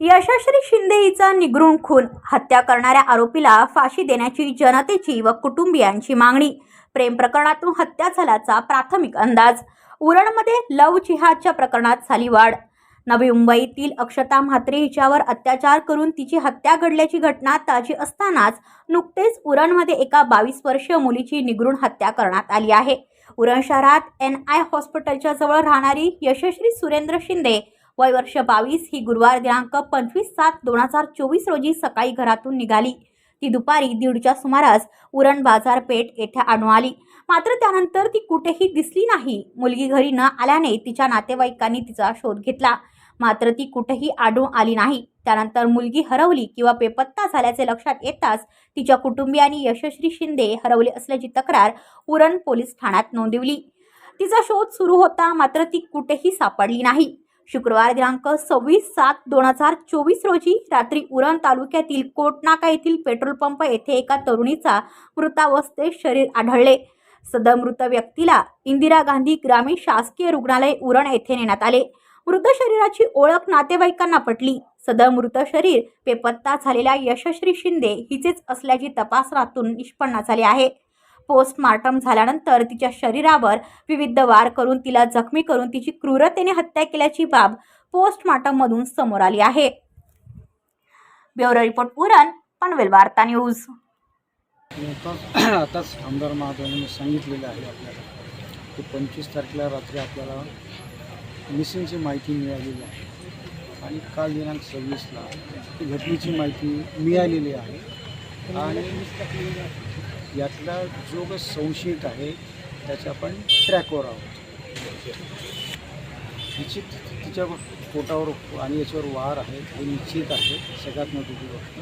यशश्री शिंदे हिचा निगृण खून हत्या करणाऱ्या आरोपीला फाशी देण्याची जनतेची व कुटुंबियांची मागणी प्रेम प्रकरणातून हत्या झाल्याचा प्राथमिक अंदाज उरणमध्ये लव जिहादच्या प्रकरणात झाली वाढ. नवी मुंबईतील अक्षता म्हात्रे हिच्यावर अत्याचार करून तिची हत्या घडल्याची घटना ताजी असतानाच नुकतेच उरणमध्ये एका बावीस वर्षीय मुलीची निगृण हत्या करण्यात आली आहे. उरण शहरात एन आय हॉस्पिटलच्या जवळ राहणारी यशश्री सुरेंद्र शिंदे वय वर्ष बावीस ही गुरुवार दिनांक पंचवीस सात दोन हजार चोवीस रोजी सकाळी घरातून निघाली. ती दुपारी दीडच्या सुमारास उरण बाजारपेठ येथे आणून आली. मात्र त्यानंतर ती कुठेही दिसली नाही. मुलगी घरी न आल्याने तिच्या नातेवाईकांनी तिचा शोध घेतला. मात्र ती कुठेही आढळून आली नाही. त्यानंतर मुलगी हरवली किंवा बेपत्ता झाल्याचे लक्षात येताच तिच्या कुटुंबियांनी यशस्वी शिंदे हरवले असल्याची तक्रार उरण पोलीस ठाण्यात नोंदवली. तिचा शोध सुरू होता मात्र ती कुठेही सापडली नाही. शुक्रवार दिनांक सव्वीस सात दोन हजार चोवीस रोजी रात्री उरण तालुक्यातील कोटनाका येथील पेट्रोल पंप येथे एका तरुणीचा मृतावस्थेत शरीर आढळले. सदर मृत व्यक्तीला इंदिरा गांधी ग्रामीण शासकीय रुग्णालय उरण येथे नेण्यात आले. मृत शरीराची ओळख नातेवाईकांना पटली. सदर मृत शरीर बेपत्ता झालेल्या यशश्री शिंदे हिचेच असल्याची तपासणातून निष्पन्न झाले आहे. पोस्टमार्टम झाल्यानंतर तिच्या शरीरावर विविध वार करून तिला जखमी करून तिची क्रूरतेने हत्या केल्याची बाब पोस्टमार्टममधून समोर आली आहे. ब्युरो रिपोर्ट पुरण पनवेल वार्ता न्यूज. आताच आमदार महोदयांनी सांगितलेलं आहे आपल्याला की पंचवीस तारखेला रात्री आपल्याला मिसिंगची माहिती मिळालेली आहे. आणि काल दिनांक सव्वीसला घटनेची माहिती मिळालेली आहे. आणि यातला जो काही संशयित आहे त्याच्या आपण ट्रॅकवर आहोत. निश्चित तिच्या पोटावर आणि याच्यावर वार आहे हे निश्चित आहे सगळ्यात महत्त्वाची गोष्ट.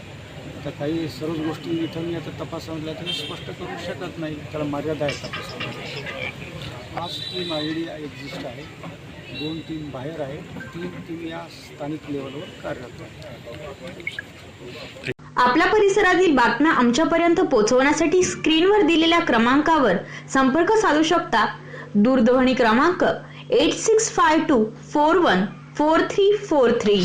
आता काही सर्वच गोष्टी इथं मी आता तपासामधल्या तर स्पष्ट करू शकत नाही त्याला मर्यादा आहे तपासामध्ये. पाच टीम आयडी एक्झिस्ट आहे. दोन टीम बाहेर आहे. तीन टीम या स्थानिक लेवलवर कार्यरत आहे आपल्या परिसरातील बातम्या आमच्यापर्यंत पोहोचवण्यासाठी स्क्रीनवर दिलेल्या क्रमांकावर संपर्क साधू शकता. दूरध्वनी क्रमांक eight six five two four one four three four three